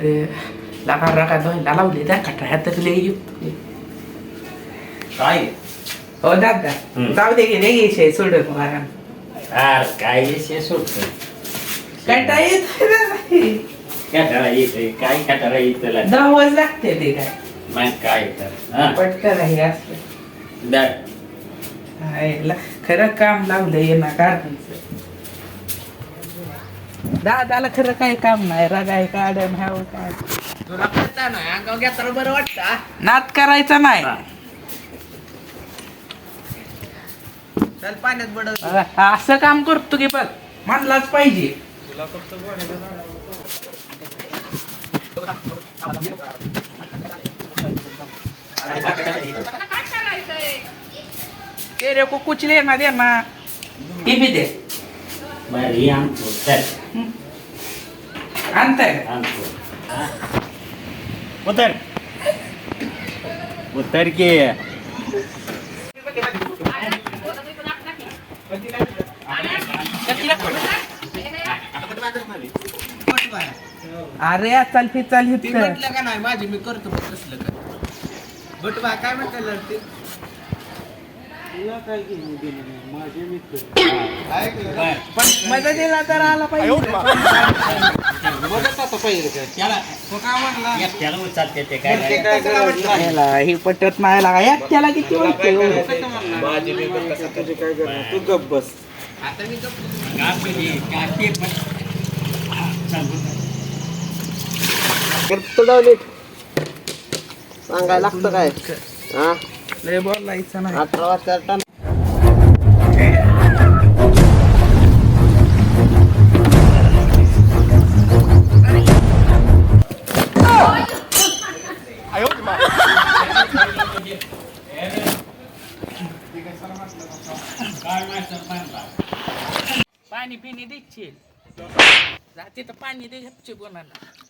लगा रगा धुवायला लावले त्या कटाळ्यात तकले काय हो दादा हम्म. जाऊ दे गेले घे सोडत मला अरे काय विषय सुटतो कंटाळा येत कटाळा येते काय कटाळा येते दहावच लागते ते काय मग काय तर हा पटकन हे असलं दर हायला खरं काम लावलं ये ना गार्डनचं दादाला खरं काही काम नाही रगाय काढण ह्याव काय. तुला ना घेताना बरं वाटतं नात करायचा नाही. चल पाण्यात बडव अ, असं काम करतो की बघ. म्हणलाच पाहिजे. तेरे को कुछ लेना देना ती बी दे. चल आणताय का? आणतो हा. उतर उतर की अरे चल फी चल ती हित म्हटलं का नाही माझी मी करतो बघ कसलं का? बटवा काय म्हणताय ते ऐकलं. का? पण मदत दिला तर आला पाहिजे. बघत आता पहिले का? त्याला तो काय म्हणला त्याला उचलते ते काय काय काय हे पटत नाही लागा. किती हो? म्हणला? माझी मी बघ कसं तुझी काय करणार? तू गप बस. आता मी गप कापी कापी पण. हा, चल, उतर. करतो सांगायला लागतं काय? हा? लय बोलायचं नाही. अठरा वाजता पाणी पिणी द्यायची जाते तर पाणी दे घ्यायचे कोणाला